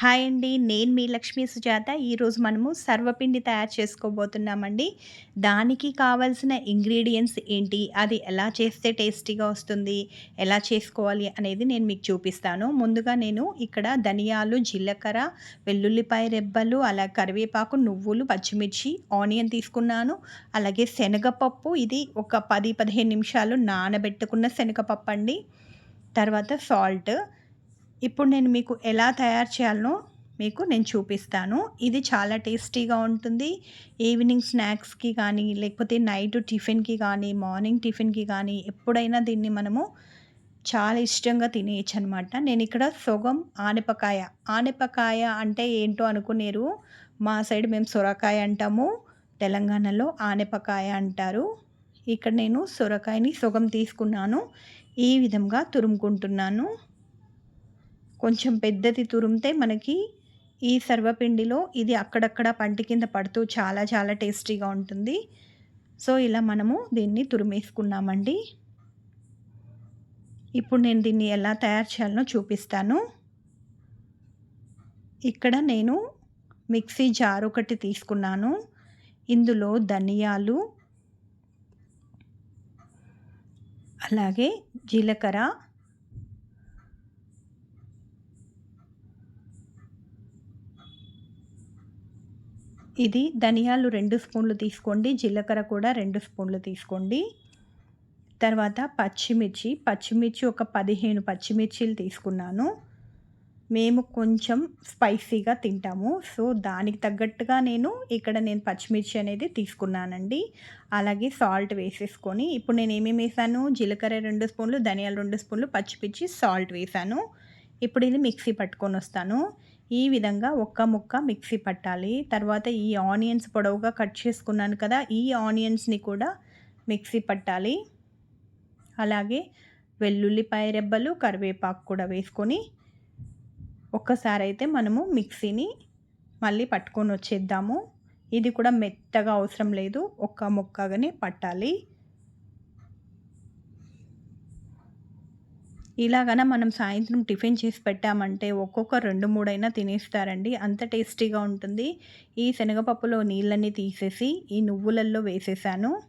Hi అండి. నేను మీ లక్ష్మీ సుజాత. ఈరోజు మనము సర్వపిండి తయారు చేసుకోబోతున్నామండి. దానికి కావాల్సిన ఇంగ్రీడియంట్స్ ఏంటి? అది ఎలా చేస్తే టేస్టీగా వస్తుంది? ఎలా చేసుకోవాలి అనేది నేను మీకు చూపిస్తాను. ముందుగా నేను ఇక్కడ ధనియాలు జీలకర్ర వెల్లుల్లిపాయ రెబ్బలు అలా కరివేపాకు నువ్వులు పచ్చిమిర్చి ఆనియన్ తీసుకున్నాను. అలాగే శనగపప్పు ఇది ఒక పది పదిహేను నిమిషాలు నానబెట్టుకున్న శనగపప్పు అండి తర్వాత సాల్ట్ ఇప్పుడు నేను మీకు ఎలా తయారు చేయాలనో మీకు నేను చూపిస్తాను. ఇది చాలా టేస్టీగా ఉంటుంది. ఈవినింగ్ స్నాక్స్కి కానీ లేకపోతే నైట్ టిఫిన్కి కానీ మార్నింగ్ టిఫిన్కి కానీ ఎప్పుడైనా దీన్ని మనము చాలా ఇష్టంగా తినేయచ్చు అనమాట నేను ఇక్కడ సొగం ఆనపకాయ. ఆనపకాయ అంటే ఏంటో అనుకునేరు. మా సైడ్ మేము సొరకాయ అంటాము. తెలంగాణలో ఆనపకాయ అంటారు. ఇక్కడ నేను సొరకాయని సొగం తీసుకున్నాను. ఈ విధంగా తురుముకుంటున్నాను. కొంచెం పెద్దది తురిమితే మనకి ఈ సర్వపిండిలో ఇది అక్కడక్కడ పంటి కింద పడుతూ చాలా చాలా టేస్టీగా ఉంటుంది. సో ఇలా మనము దీన్ని తురిమేసుకున్నామండి. ఇప్పుడు నేను దీన్ని ఎలా తయారు చేయాలనో చూపిస్తాను. ఇక్కడ నేను మిక్సీ జార్ ఒకటి తీసుకున్నాను. ఇందులో ధనియాలు అలాగే జీలకర్ర ఇది ధనియాలు రెండు స్పూన్లు తీసుకోండి జీలకర్ర కూడా రెండు స్పూన్లు తీసుకోండి. తర్వాత పచ్చిమిర్చి పచ్చిమిర్చి ఒక పదిహేను పచ్చిమిర్చీలు తీసుకున్నాను. మేము కొంచెం స్పైసీగా తింటాము సో దానికి తగ్గట్టుగా నేను ఇక్కడ నేను పచ్చిమిర్చి అనేది తీసుకున్నానండి. అలాగే సాల్ట్ వేసేసుకొని ఇప్పుడు నేను ఏమేమి వేసాను? జీలకర్ర రెండు స్పూన్లు ధనియాలు రెండు స్పూన్లు పచ్చిమిర్చి సాల్ట్ వేసాను. ఇప్పుడు ఇది మిక్సీ పట్టుకొని వస్తాను. ఈ విధంగా ఒక్క ముక్క మిక్సీ పట్టాలి. తర్వాత ఈ ఆనియన్స్ పొడవుగా కట్ చేసుకున్నాను కదా ఈ ఆనియన్స్ని కూడా మిక్సీ పట్టాలి. అలాగే వెల్లుల్లిపాయ రెబ్బలు కరివేపాకు కూడా వేసుకొని ఒక్కసారి అయితే మనము మిక్సీని మళ్ళీ పట్టుకొని వచ్చేద్దాము. ఇది కూడా మెత్తగా అవసరం లేదు ఒక్క ముక్కగానే పట్టాలి. ఇలాగన మనం సాయంత్రం టిఫిన్ చేసి పెట్టామంటే ఒక్కొక్క రెండు మూడైనా తినేస్తారండి. అంత టేస్టీగా ఉంటుంది. ఈ శనగపప్పులో నీళ్ళని తీసేసి ఈ నువ్వులల్లో వేసేసాను.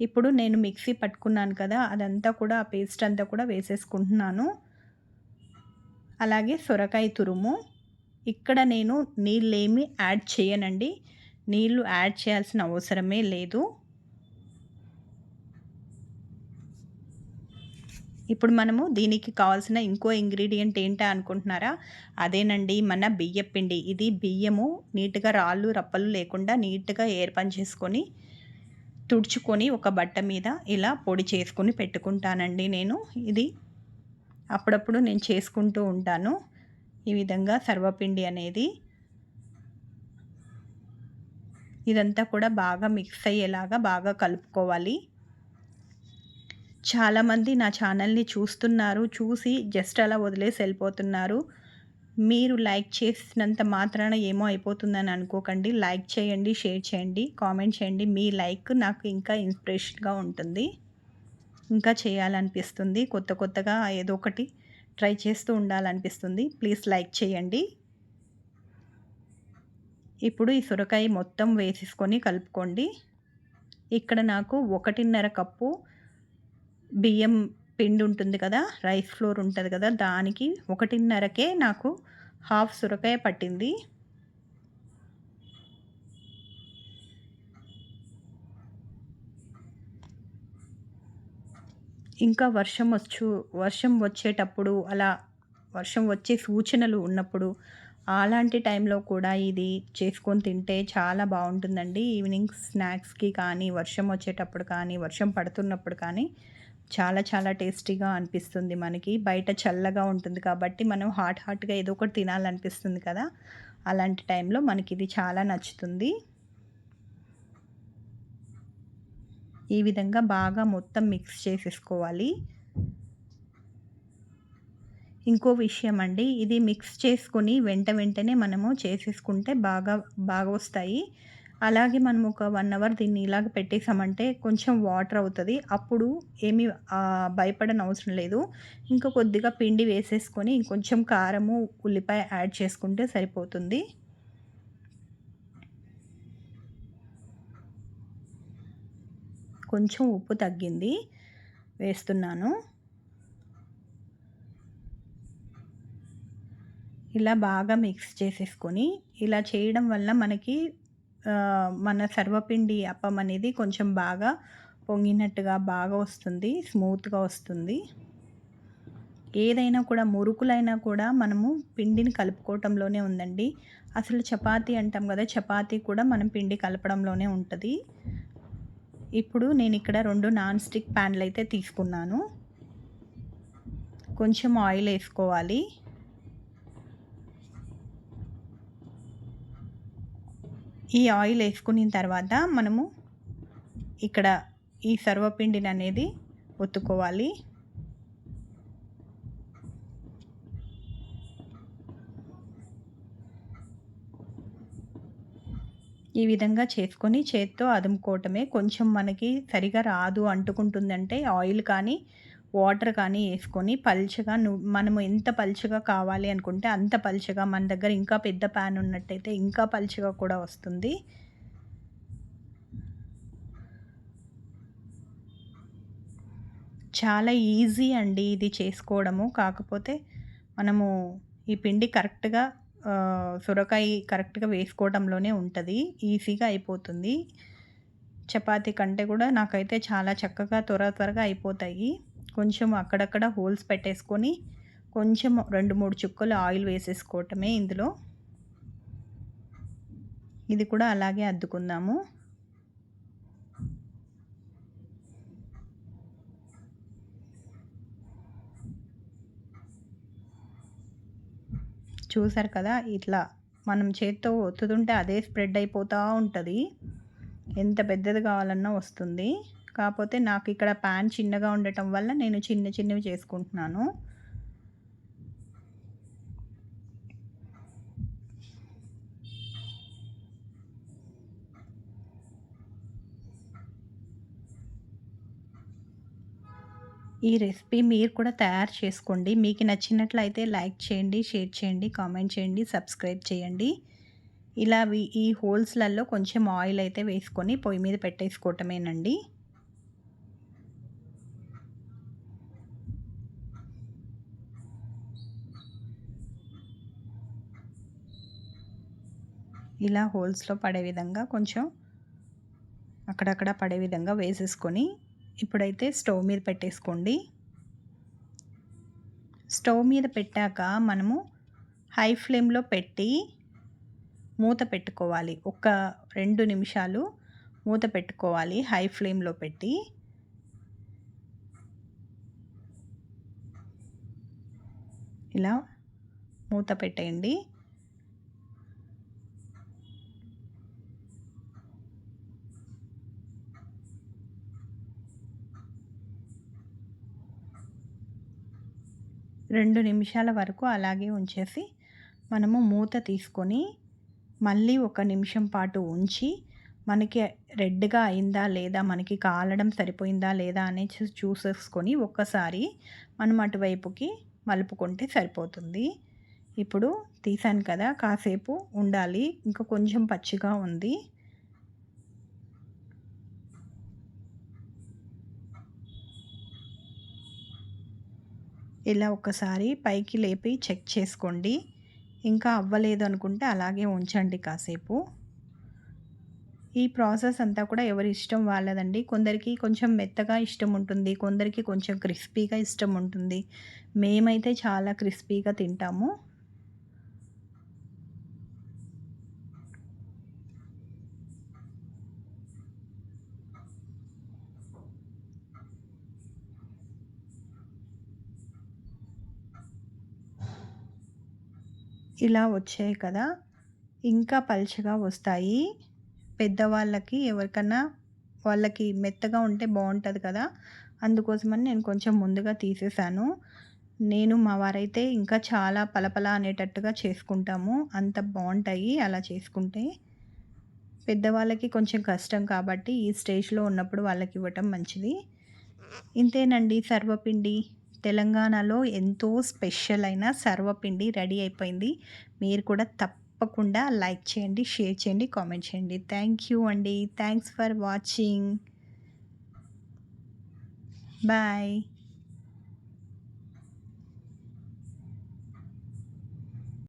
ఇప్పుడు నేను మిక్సీ పట్టుకున్నాను కదా అదంతా కూడా ఆ పేస్ట్ అంతా కూడా వేసేసుకుంటున్నాను. అలాగే సొరకాయ తురుము. ఇక్కడ నేను నీళ్ళేమి యాడ్ చేయనండి. నీళ్ళు యాడ్ చేయాల్సిన అవసరమే లేదు. ఇప్పుడు మనము దీనికి కావాల్సిన ఇంకో ఇంగ్రీడియంట్ ఏంటా అనుకుంటున్నారా? అదేనండి మన బియ్య పిండి. ఇది బియ్యము నీట్గా రాళ్ళు రప్పలు లేకుండా నీట్గా ఏర్పని చేసుకొని తుడుచుకొని ఒక బట్ట మీద ఇలా పొడి చేసుకొని పెట్టుకుంటానండి నేను. ఇది అప్పుడప్పుడు నేను చేసుకుంటూ ఉంటాను. ఈ విధంగా సర్వపిండి అనేది ఇదంతా కూడా బాగా మిక్స్ అయ్యేలాగా బాగా కలుపుకోవాలి. చాలామంది నా ఛానల్ని చూస్తున్నారు చూసి జస్ట్ అలా వదిలేసి వెళ్ళిపోతున్నారు. మీరు లైక్ చేసినంత మాత్రాన ఏమో అయిపోతుందని అనుకోకండి. లైక్ చేయండి షేర్ చేయండి కామెంట్ చేయండి. మీ లైక్ నాకు ఇంకా ఇన్స్పిరేషన్గా ఉంటుంది. ఇంకా చేయాలనిపిస్తుంది. కొత్త కొత్తగా ఏదో ఒకటి ట్రై చేస్తూ ఉండాలనిపిస్తుంది. ప్లీజ్ లైక్ చేయండి. ఇప్పుడు ఈ సొరకాయ మొత్తం వేసేసుకొని కలుపుకోండి. ఇక్కడ నాకు ఒకటిన్నర కప్పు బియ్యం పిండి ఉంటుంది కదా రైస్ ఫ్లోర్ ఉంటుంది కదా దానికి ఒకటిన్నరకే నాకు హాఫ్ సొరకాయ పట్టింది. ఇంకా వర్షం వచ్చు వర్షం వచ్చేటప్పుడు అలా వర్షం వచ్చే సూచనలు ఉన్నప్పుడు అలాంటి టైంలో కూడా ఇది చేసుకొని తింటే చాలా బాగుంటుందండి. ఈవినింగ్ స్నాక్స్కి కానీ వర్షం వచ్చేటప్పుడు కానీ వర్షం పడుతున్నప్పుడు కానీ చాలా చాలా టేస్టీగా అనిపిస్తుంది మనకి. బయట చల్లగా ఉంటుంది కాబట్టి మనం హాట్ హాట్గా ఏదో ఒకటి తినాలనిపిస్తుంది కదా. అలాంటి టైంలో మనకి ఇది చాలా నచ్చుతుంది. ఈ విధంగా బాగా మొత్తం మిక్స్ చేసేసుకోవాలి. ఇంకో విషయం అండి ఇది మిక్స్ చేసుకొని వెంట వెంటనే మనము చేసేసుకుంటే బాగా బాగా వస్తాయి. అలాగే మనం ఒక వన్ అవర్ దీన్ని ఇలాగ పెట్టేసామంటే కొంచెం వాటర్ అవుతుంది అప్పుడు ఏమి ఆహ్, భయపడనవసరం లేదు. ఇంకా కొద్దిగా పిండి వేసేసుకొని ఇంకొంచెం కారము, ఉల్లిపాయ యాడ్ చేసుకుంటే సరిపోతుంది. కొంచెం ఉప్పు తగ్గింది. వేస్తున్నాను. ఇలా బాగా మిక్స్ చేసేసుకొని ఇలా చేయడం వల్ల మనకి మన సర్వపిండి అప్పం అనేది కొంచెం బాగా పొంగినట్టుగా బాగా వస్తుంది. స్మూత్‌గా వస్తుంది. ఏదైనా కూడా మురుకులైనా కూడా మనము పిండిని కలుపుకోవటంలోనే ఉందండి. అసలు చపాతీ అంటాం కదా చపాతీ కూడా మనం పిండి కలపడంలోనే ఉంటుంది ఇప్పుడు నేను ఇక్కడ రెండు నాన్ స్టిక్ ప్యాన్లు అయితే తీసుకున్నాను. కొంచెం ఆయిల్ వేసుకోవాలి ఈ ఆయిల్ వేసుకున్న తర్వాత మనము ఇక్కడ ఈ సర్వపిండిని అనేది ఒత్తుకోవాలి. ఈ విధంగా చేసుకొని చేత్తో అదుముకోవటమే. కొంచెం మనకి సరిగా రాదు అంటుకుంటుందంటే ఆయిల్ కానీ, వాటర్ కానీ వేసుకొని పల్చగా ను మనము ఎంత పల్చగా కావాలి అనుకుంటే అంత పల్చగా మన దగ్గర ఇంకా పెద్ద ప్యాన్ ఉన్నట్టయితే ఇంకా పల్చగా కూడా వస్తుంది. చాలా ఈజీ అండి ఇది చేసుకోవడము. కాకపోతే మనము ఈ పిండి కరెక్ట్‌గా సొరకాయ కరెక్ట్‌గా వేసుకోవడంలోనే ఉంటుంది ఈజీగా అయిపోతుంది. చపాతీ కంటే కూడా నాకైతే చాలా చక్కగా త్వర త్వరగా అయిపోతాయి. కొంచెం అక్కడక్కడ హోల్స్ పెట్టేసుకొని కొంచెం 2, 3 చుక్కలు ఆయిల్ వేసేసుకోవటమే ఇందులో. ఇది కూడా అలాగే అద్దుకుందాము. చూసారు కదా! ఇట్లా మనం చేత్తో ఒత్తుతుంటే అదే స్ప్రెడ్ అయిపోతూ ఉంటుంది ఎంత పెద్దది కావాలన్నా వస్తుంది. కాకపోతే నాకు ఇక్కడ ప్యాన్ చిన్నగా ఉండటం వల్ల నేను చిన్న చిన్నవి చేసుకుంటున్నాను. ఈ రెసిపీ మీరు కూడా తయారు చేసుకోండి. మీకు నచ్చినట్లయితే లైక్ చేయండి, షేర్ చేయండి, కామెంట్ చేయండి, సబ్స్క్రైబ్ చేయండి. ఇలా ఈ హోల్స్‌లలో కొంచెం ఆయిల్ అయితే వేసుకొని పొయ్యి మీద పెట్టేసుకోవటమేనండి. ఇలా హోల్స్‌లో పడే విధంగా కొంచెం అక్కడక్కడ పడే విధంగా వేసేసుకొని ఇప్పుడైతే స్టవ్ మీద పెట్టేసుకోండి. స్టవ్ మీద పెట్టాక మనము హై ఫ్లేమ్‌లో పెట్టి మూత పెట్టుకోవాలి. ఒక రెండు నిమిషాలు మూత పెట్టుకోవాలి హై ఫ్లేమ్‌లో పెట్టి. ఇలా మూత పెట్టేయండి. రెండు నిమిషాల వరకు అలాగే ఉంచేసి మనము మూత తీసుకొని మళ్ళీ ఒక నిమిషం పాటు ఉంచి మనకి రెడ్‌గా అయిందా లేదా మనకి కాలడం సరిపోయిందా లేదా అనేసి చూసేసుకొని ఒక్కసారి మనం అటువైపుకి మలుపుకుంటే సరిపోతుంది. ఇప్పుడు తీసాను కదా! కాసేపు ఉండాలి. ఇంకా కొంచెం పచ్చిగా ఉంది. ఇలా ఒకసారి పైకి లేపి చెక్ చేసుకోండి. ఇంకా అవ్వలేదు అనుకుంటే అలాగే ఉంచండి కాసేపు. ఈ ప్రాసెస్ అంతా కూడా ఎవరి ఇష్టం వాళ్ళదండి. కొందరికి కొంచెం మెత్తగా ఇష్టం ఉంటుంది. కొందరికి కొంచెం క్రిస్పీగా ఇష్టం ఉంటుంది. మేమైతే చాలా క్రిస్పీగా తింటాము. ఇలా వచ్చాయి కదా! ఇంకా పల్చగా వస్తాయి. పెద్దవాళ్ళకి ఎవరికన్నా వాళ్ళకి మెత్తగా ఉంటే బాగుంటుంది కదా! అందుకోసమని నేను కొంచెం ముందుగా తీసేసాను. నేను మా వారైతే ఇంకా చాలా పలపల అనేటట్టుగా చేసుకుంటాము. అంత బాగుంటాయి అలా చేసుకుంటే. పెద్దవాళ్ళకి కొంచెం కష్టం కాబట్టి ఈ స్టేజ్‌లో ఉన్నప్పుడు వాళ్ళకి ఇవ్వటం మంచిది. ఇంతేనండి సర్వపిండి. తెలంగాణలో ఎంతో స్పెషల్ అయిన సర్వపిండి రెడీ అయిపోయింది. మీరు కూడా తప్పకుండా లైక్ చేయండి, షేర్ చేయండి, కామెంట్ చేయండి. థ్యాంక్ యూ అండి. Thanks for watching. బాయ్.